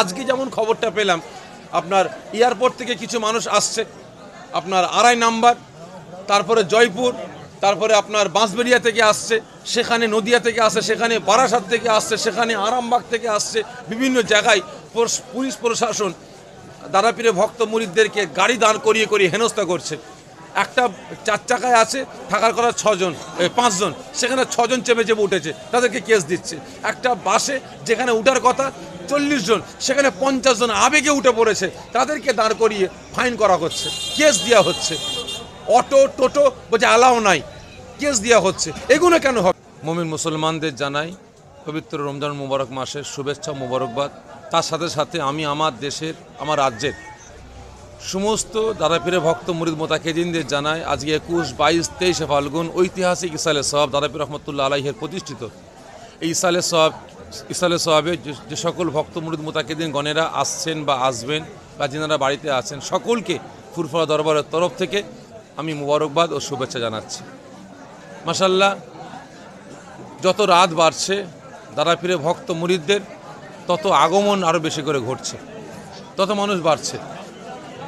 আজকে যেমন খবরটা পেলাম, আপনার এয়ারপোর্ট থেকে কিছু মানুষ আসছে। আপনার আড়াই নাম্বার, তারপরে জয়পুর, তারপরে আপনার বাঁশবেড়িয়া থেকে আসছে, সেখানে নদিয়া থেকে আসছে, সেখানে বারাসাত থেকে আসছে, সেখানে আরামবাগ থেকে আসছে, বিভিন্ন জায়গায় পুলিশ প্রশাসন, দাদাপীরে ভক্ত মুরিদদেরকে গাড়ি দাঁড় করিয়ে করিয়ে হেনস্থা করছে। একটা চার চাকায় আছে, থাকার কথা ছজন পাঁচজন, সেখানে ছজন চেপে চেপে উঠেছে, তাদেরকে কেস দিচ্ছে। একটা বাসে যেখানে উঠার কথা চল্লিশ জন, সেখানে পঞ্চাশ জন আবেগে উঠে পড়েছে, তাদেরকে দাঁড় করিয়ে ফাইন করা হচ্ছে, কেস দেওয়া হচ্ছে। অটো, টোটো বলছে অ্যালাও নাই, কেস দেওয়া হচ্ছে। এগুলো কেন হবে? মমিন মুসলমানদের জানাই, পবিত্র রমজান মুবারক মাসের শুভেচ্ছা মুবারকবাদ। তার সাথে সাথে আমি আমার দেশের, আমার রাজ্যের সমস্ত দাদাপীরের ভক্ত মুরিদ মোতাকেদিনদের জানায় আজকে একুশ, বাইশ, তেইশে ফাল্গুন ঐতিহাসিক ইসালে সব দাদাপীর রহমতুল্লাহ আলাইহের প্রতিষ্ঠিত। এই ইসালে সব ইসালে সবে যে- সকল ভক্ত মুরিদ মোতাকেদিন গণেরা আসছেন বা আসবেন বা যেনারা বাড়িতে আছেন সকলকে ফুরফুরা দরবারের তরফ থেকে আমি মুবারকবাদ ও শুভেচ্ছা জানাচ্ছি। মাসাল্লাহ যত রাত বাড়ছে দাদাপীরের ভক্ত মুরিদদের, তত আগমন আরও বেশি করে ঘটছে। তত মানুষ বাড়ছে।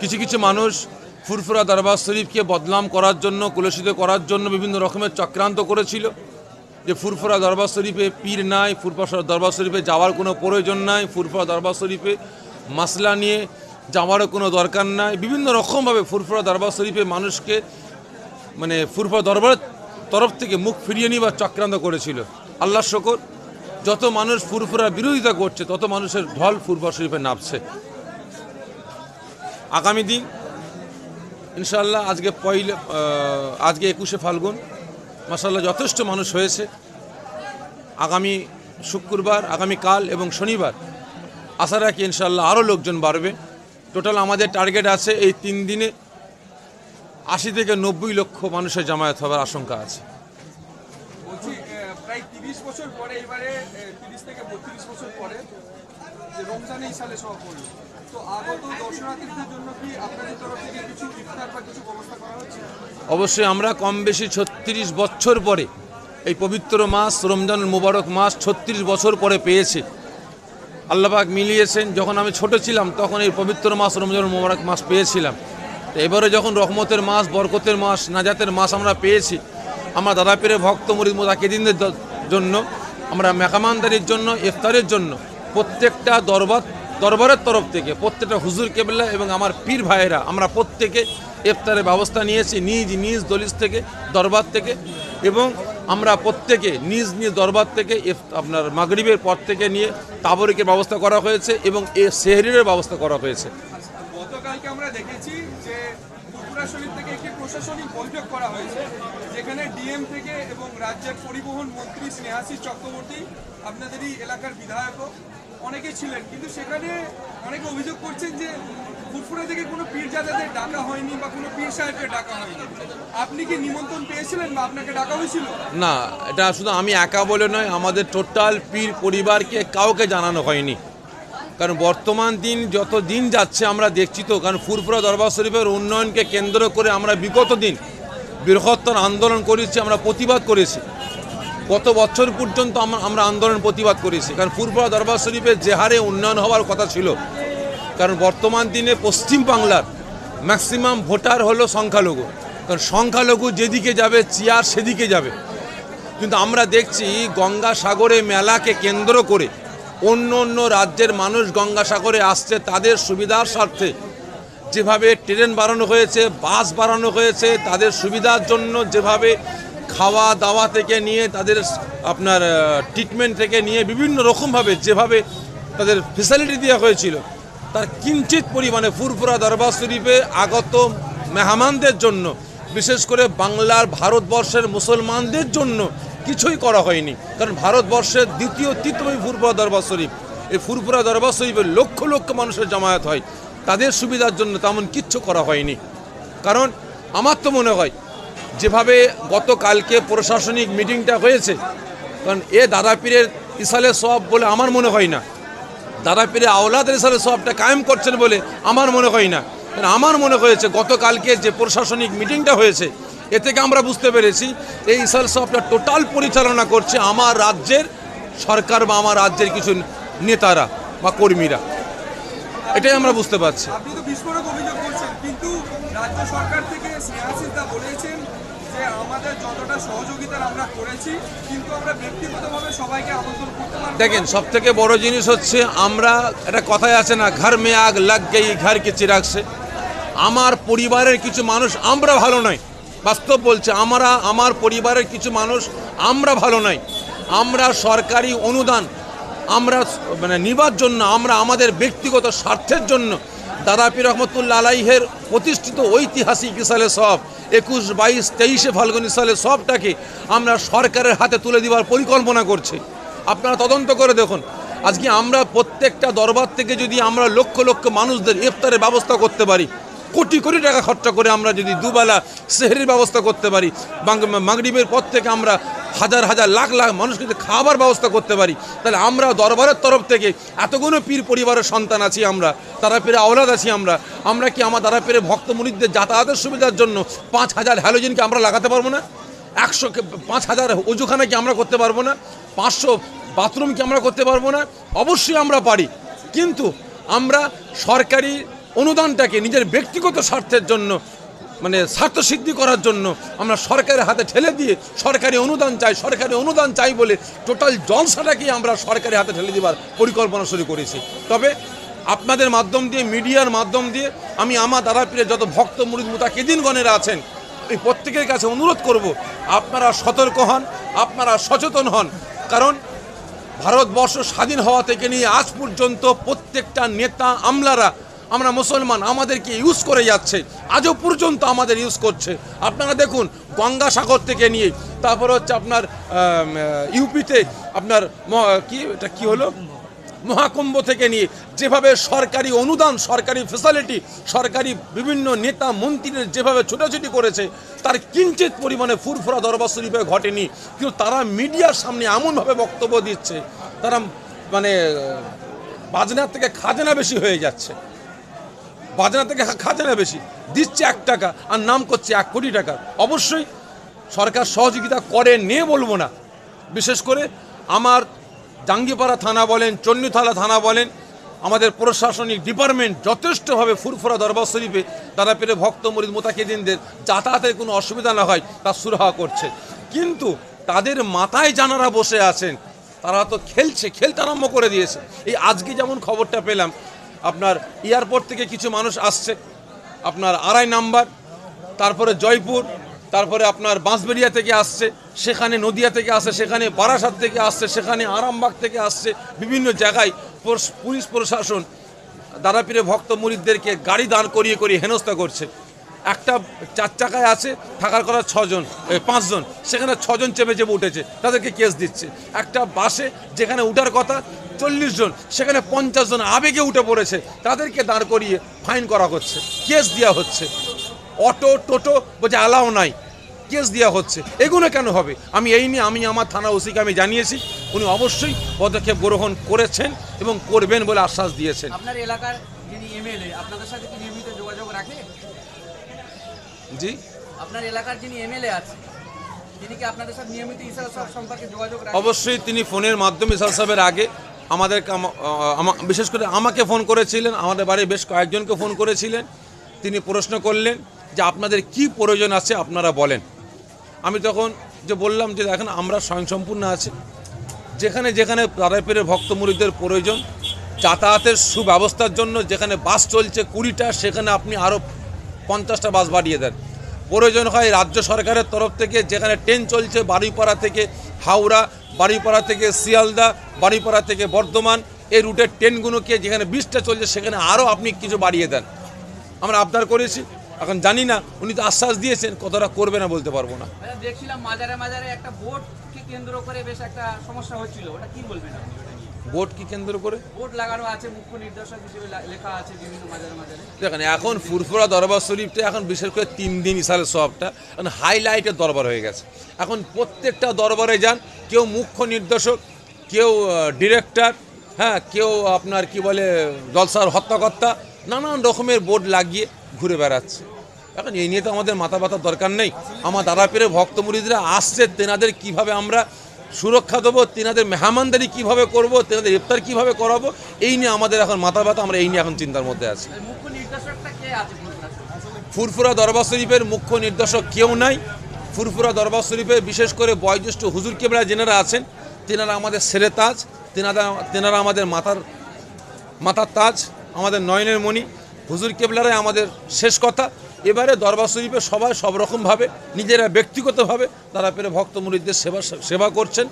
কিছু কিছু মানুষ ফুরফুরা দরবার শরীফকে বদনাম করার জন্য, কুলসিত করার জন্য বিভিন্ন রকমের চক্রান্ত করেছিল। যে ফুরফুরা দরবার শরীফে পীর নাই, ফুরফুরা দরবার শরীফে যাওয়ার কোনো প্রয়োজন নাই, ফুরফুরা দরবার শরীফে মাসলা নিয়ে যাওয়ারও কোনো দরকার নাই। বিভিন্ন রকমভাবে ফুরফুরা দরবার শরীফে মানুষকে মানে ফুরফুরা দরবারের তরফ থেকে মুখ ফিরিয়ে নিবার চক্রান্ত করেছিল। আল্লাহ শকর, যত মানুষ ফুরফুরা বিরোধিতা করছে, তত মানুষের ঢল ফুরফুরা শরীফে নামছে। আগামী দিন ইনশাল্লাহ আজকে পয়লা আজকে একুশে ফাল্গুন মাসাল্লাহ যথেষ্ট মানুষ হয়েছে। আগামী শুক্রবার আগামীকাল এবং শনিবার আশা রাখি ইনশাল্লাহ আরও লোকজন বাড়বে। টোটাল আমাদের টার্গেট আছে এই তিন দিনে আশি থেকে নব্বই লক্ষ মানুষের জামায়াত হওয়ার আশঙ্কা আছে। প্রায় তিরিশ বছর পরে এবারে তিরিশ থেকে বত্রিশ বছর পরে অবশ্যই আমরা কম বেশি ছত্রিশ বছর পরে, এই পবিত্র মাস রমজান মুবারক মাস ছত্রিশ বছর পরে পেয়েছি। আল্লাপাক মিলিয়েছেন, যখন আমি ছোট ছিলাম, তখন এই পবিত্র মাস রমজান মুবারক মাস পেয়েছিলাম। তো এবারে যখন রহমতের মাস, বরকতের মাস, নাজাতের মাস আমরা পেয়েছি, আমরা দাদা পীরে ভক্ত মরিদ মোদাকিদিনদের জন্য, আমরা মেকামানদারির জন্য, ইফতারের জন্য প্রত্যেকটা দরবার দরবারের তরফ থেকে প্রত্যেকটা হুজুর কেবলা এবং আমার পীর ভাইয়েরা, আমরা প্রত্যেকে ইফতারের ব্যবস্থা নিয়েছি নিজ নিজ দলিস থেকে, দরবার থেকে এবং আমরা প্রত্যেকে নিজ নিজ দরবার থেকে আপনার মাগরিবের পর থেকে নিয়ে তাবরিকের ব্যবস্থা করা হয়েছে এবং এ সেহরিরের ব্যবস্থা করা হয়েছে। পরিবহন মন্ত্রী স্নেহাশিস চক্রবর্তী, আপনাদেরই এলাকার বিধায়কও অনেকে ছিলেন, কিন্তু সেখানে অনেকে অভিযোগ করছেন যে ফুরফুরা থেকে কোনো পীরজাদাদের ডাকা হয়নি বা কোনো পীর সাহেবকে ডাকা হয়নি। আপনি কি নিমন্ত্রণ পেয়েছিলেন বা আপনাকে ডাকা হয়েছিল? না, এটা শুধু আমি একা বলে নয়, আমাদের টোটাল পীর পরিবারকে কাউকে জানানো হয়নি। কারণ বর্তমান দিন যত দিন যাচ্ছে আমরা দেখছি তো, কারণ ফুরফুরা দরবার শরীফের উন্নয়নকে কেন্দ্র করে আমরা বিগত দিন বৃহত্তর আন্দোলন করেছি, আমরা প্রতিবাদ করেছি। গত বছর পর্যন্ত আমরা আন্দোলন প্রতিবাদ করেছি। কারণ ফুরফুরা দরবার শরীফের যে হারে উন্নয়ন হওয়ার কথা ছিল। কারণ বর্তমান দিনে পশ্চিম বাংলার ম্যাক্সিমাম ভোটার হলো সংখ্যালঘু। কারণ সংখ্যালঘু যেদিকে যাবে, চেয়ার সেদিকে যাবে। কিন্তু আমরা দেখছি গঙ্গাসাগরে মেলাকে কেন্দ্র করে অন্য অন্য রাজ্যের মানুষ গঙ্গাসাগরে আসছে তাদের সুবিধার স্বার্থে। যেভাবে ট্রেন বাড়ানো হয়েছে, বাস বাড়ানো হয়েছে, তাদের সুবিধার জন্য যেভাবে খাওয়া দাওয়া থেকে নিয়ে তাদের আপনার ট্রিটমেন্ট থেকে নিয়ে বিভিন্ন রকমভাবে যেভাবে তাদের ফেসিলিটি দেওয়া হয়েছিল, তার কিঞ্চিত পরিমাণে ফুরফুরা দরবার শরীফে আগত মেহমানদের জন্য, বিশেষ করে বাংলার ভারতবর্ষের মুসলমানদের জন্য কিছুই করা হয়নি। কারণ ভারতবর্ষের দ্বিতীয় তৃতীয় ফুরফুরা দরবার শরীফ, এই ফুরফুরা দরবার শরীফে লক্ষ লক্ষ মানুষের জামায়াত হয়। তাদের সুবিধার জন্য তেমন কিচ্ছু করা হয়নি। কারণ আমার তো মনে হয় যেভাবে গতকালকে প্রশাসনিক মিটিংটা হয়েছে, কারণ এ দাদা পীরের ইসালে সব বলে আমার মনে হয় না। দাদা পীরে আওলাদের ইসালে সবটা কায়েম করছেন বলে আমার মনে হয় না। কারণ আমার মনে হয়েছে গতকালকে যে প্রশাসনিক মিটিংটা হয়েছে, এ থেকে আমরা বুঝতে পেরেছি এই ইসাল সবটা টোটাল পরিচালনা করছে আমার রাজ্যের সরকার বা আমার রাজ্যের কিছু নেতারা বা কর্মীরা। এটাই আমরা বুঝতে পারছি। যে আমাদের যতটা সহযোগিতার আমরা করেছি, কিন্তু আমরা ব্যক্তিগতভাবে সবাইকে আমন্ত্রণ করতে পারব না। দেখেন সব থেকে বড় জিনিস হচ্ছে আমরা, একটা কথাই আছে না, ঘর মে আগ লাগ গেই ঘর কে চিরাগ সে। আমার পরিবারের কিছু মানুষ আমরা ভালো নয় বাস্তব বলছে, আমরা, আমার পরিবারের কিছু মানুষ আমরা ভালো নয় আমরা সরকারি অনুদান, আমরা মানে নিবার জন্য, আমরা আমাদের ব্যক্তিগত স্বার্থের জন্য, দাদা পীর রহমতুল্লা আলাইহের প্রতিষ্ঠিত ঐতিহাসিক সালে সব একুশ, বাইশ, তেইশে ফাল্গুনি সালে সবটাকে আমরা সরকারের হাতে তুলে দেওয়ার পরিকল্পনা করছি। আপনারা তদন্ত করে দেখুন। আজকে আমরা প্রত্যেকটা দরবার থেকে যদি আমরা লক্ষ লক্ষ মানুষদের ইফতারের ব্যবস্থা করতে পারি কোটি কোটি টাকা খরচা করে আমরা যদি দুবেলা সেহরির ব্যবস্থা করতে পারি মাগরিবের পর থেকে আমরা হাজার হাজার লাখ লাখ মানুষকে খাবার ব্যবস্থা করতে পারি, তাহলে আমরা দরবারের তরফ থেকে এতগুলো পীর পরিবারের সন্তান আছি আমরা তারা পেরে আওলাদ আছি আমরা আমরা কি আমার তারা পেরে ভক্ত মুরিদদের যাতায়াতের সুবিধার জন্য পাঁচ হাজার হ্যালোজেনকে আমরা লাগাতে পারব না? একশো পাঁচ হাজার অজুখানা কি আমরা করতে পারব না? পাঁচশো বাথরুম কি আমরা করতে পারব না? অবশ্যই আমরা পারি, কিন্তু আমরা সরকারি অনুদানটাকে নিজের ব্যক্তিগত স্বার্থের জন্য মানে স্বার্থ সিদ্ধি করার জন্য আমরা সরকারের হাতে ঠেলে দিয়ে সরকারি অনুদান চাই, সরকারি অনুদান চাই বলে টোটাল জলসাটাকে আমরা সরকারি হাতে ঠেলে দেওয়ার পরিকল্পনা শুরু করেছি। তবে আপনাদের মাধ্যম দিয়ে, মিডিয়ার মাধ্যম দিয়ে আমি আমার দাদাপীরে যত ভক্ত মুরিদ মুতাকিদিনগণেরা আছেন, এই প্রত্যেকের কাছে অনুরোধ করব, আপনারা সতর্ক হন, আপনারা সচেতন হন। কারণ ভারতবর্ষ স্বাধীন হওয়া থেকে নিয়ে আজ পর্যন্ত প্রত্যেকটা নেতা আমলারা আমরা মুসলমান, আমাদেরকে ইউজ করে যাচ্ছে। আজও পর্যন্ত আমাদের ইউজ করছে। আপনারা দেখুন, গঙ্গাসাগর থেকে নিয়ে, তারপর হচ্ছে আপনার ইউপিতে আপনার কি, এটা কি হলো? মহাকুম্ভ থেকে নিয়ে, যেভাবে সরকারি অনুদান, সরকারি ফেসিলিটি সরকারি বিভিন্ন নেতা, মন্ত্রীদের যেভাবে ছোটাছুটি করেছে, তার কিঞ্চিত পরিমাণে ফুরফুরা দরবার শরীফে ঘটেনি। কিন্তু তারা মিডিয়ার সামনে এমনভাবে বক্তব্য দিচ্ছে, তারা মানে বাজনার থেকে খাজনা বেশি হয়ে যাচ্ছে। বাজনা থেকে খাজানা বেশি। দিচ্ছে এক টাকা, আর নাম করছে এক কোটি টাকা। অবশ্যই সরকার সহযোগিতা করে নে বলব না। বিশেষ করে আমার জাঙ্গিপাড়া থানা বলেন, চন্ডীতলা থানা বলেন, আমাদের প্রশাসনিক ডিপার্টমেন্ট যথেষ্টভাবে ফুরফুরা দরবার শরীফে তারা পেরে ভক্ত মরিদ মোতাকিদিনদের যাতায়াতের কোনো অসুবিধা না হয়, তা সুরাহা করছে। কিন্তু তাদের মাথায় জানারা বসে আছেন, তারা তো খেলছে, খেলতে আরম্ভ করে দিয়েছে। এই আজকে যেমন খবরটা পেলাম আপনার এয়ারপোর্ট থেকে কিছু মানুষ আসছে। আপনার আড়াই নাম্বার, তারপরে জয়পুর, তারপরে আপনার বাঁশবেড়িয়া থেকে আসছে, সেখানে নদিয়া থেকে আসছে, সেখানে বারাসাত থেকে আসছে, সেখানে আরামবাগ থেকে আসছে, বিভিন্ন জায়গায় পুলিশ প্রশাসন দাদাপীরে ভক্ত মুরিদদেরকে গাড়ি দাঁড় করিয়ে করিয়ে হেনস্থা করছে। একটা চার চাকায় আছে, থাকার কথা ছজন পাঁচজন, সেখানে ছজন চেপে চেপে উঠেছে, তাদেরকে কেস দিচ্ছে। একটা বাসে যেখানে উঠার কথা চল্লিশ জন সেখানে পঞ্চাশ জন আবেগে উঠে পড়েছে তাদেরকে দাঁড় করিয়ে ফাইন করা হচ্ছে কেস দেওয়া হচ্ছে। অটো টোটো বলছে অ্যালাও নাই কেস দেওয়া হচ্ছে। এগুলো কেন হবে? আমি এই নিয়ে আমি আমার থানা ওসিকে আমি জানিয়েছি উনি অবশ্যই পদক্ষেপ গ্রহণ করেছেন এবং করবেন বলে আশ্বাস দিয়েছেন। আপনার এলাকার যিনি এমএলএ আপনাদের সাথে কি নিয়মিত যোগাযোগ রাখে? জি? আপনার এলাকার যিনি এমএলএ আছে তিনি কি আপনাদের সাথে নিয়মিত ইসলাম সব সম্পর্কে যোগাযোগ রাখে? অবশ্যই তিনি ফোনের মাধ্যমে ইসাল সাহেবের আগে আমাদের বিশেষ করে আমাকে ফোন করেছিলেন, আমাদের বাড়ির বেশ কয়েকজনকে ফোন করেছিলেন, তিনি প্রশ্ন করলেন যে আপনাদের কি প্রয়োজন আছে আপনারা বলেন। আমি তখন যে বললাম যে দেখেন আমরা স্বয়ংসম্পূর্ণ আছি, যেখানে যেখানে রাধাপীরের ভক্তমুরিদের প্রয়োজন, যাতায়াতের সুব্যবস্থার জন্য যেখানে বাস চলছে কুড়িটা, সেখানে আপনি আরও পঞ্চাশটা বাস বাড়িয়ে দেন। প্রয়োজন হয় রাজ্য সরকারের তরফ থেকে, যেখানে ট্রেন চলছে বাড়িপাড়া থেকে হাওড়া বাড়িপাড়া থেকে শিয়ালদা বাড়িপাড়া থেকে বর্ধমান। এই রুটের ট্রেনগুলোকে যেখানে বিশটা চলছে, সেখানে আরও আপনি কিছু বাড়িয়ে দেন। আমরা আবদার করেছি, এখন জানি না, উনি তো আশ্বাস দিয়েছেন, কতটা করবে না বলতে পারব না। দেখছিলাম মাজারে মাজারে একটা বোর্ডকে কেন্দ্র করে বেশ একটা সমস্যা হচ্ছিল, ওটা কি বলবেন? বোর্ড কি কেন্দ্র করে? বোর্ড লাগানো আছে মুখ্য নির্দেশক হিসেবে লেখা আছে বিভিন্ন মাজারে মাজারে দেখেন এখন ফুরফুরা দরবার শরীফটা এখন বিশেষ করে তিন দিন ইসালের সবটা এখন হাইলাইটের দরবার হয়ে গেছে। এখন প্রত্যেকটা দরবারে যান কেউ মুখ্য নির্দেশক কেউ ডিরেক্টর হ্যাঁ কেউ আপনার কি বলে জলসার হত্যাকর্তা নানান রকমের বোর্ড লাগিয়ে ঘুরে বেড়াচ্ছে। এখন এই নিয়ে তো আমাদের মাথা ব্যথার দরকার নেই। আমার দাদা পেরে ভক্ত মুরিদরা আসছে তেনাদের কীভাবে আমরা সুরক্ষা দেবো তেনাদের মেহমানদারি কীভাবে করব তেনাদের ইফতার কীভাবে করাবো এই নিয়ে আমাদের এখন মাথা ব্যথা আমরা এই নিয়ে এখন চিন্তার মধ্যে আছি। ফুরফুরা ফুরফুরা দরবার শরীফের মুখ্য নির্দেশক কেউ নাই। ফুরফুরা দরবার শরীফের বিশেষ করে বয়োজ্যেষ্ঠ হুজুর কেবরা যেনারা আছেন তেনারা আমাদের সেরে তাজ তেনারা তেনারা আমাদের মাথার মাথার তাজ আমাদের নয়নের মণি। হুজুর কেবলারাই আমাদের শেষ কথা। এবারে দরবার শরীফে সবাই সব রকমভাবে নিজেরা ব্যক্তিগতভাবে তারা পেরে ভক্তমুরিদের সেবা সেবা করছেন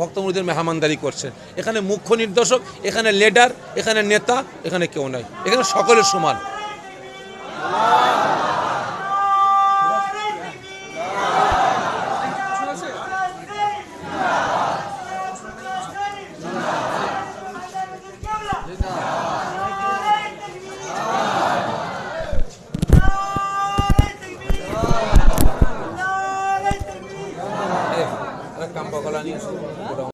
ভক্তমুরিদের মেহমানদারি করছেন। এখানে মুখ্য নির্দেশক, এখানে লেডার, এখানে নেতা, এখানে কেউ নাই। এখানে সকলের সমান।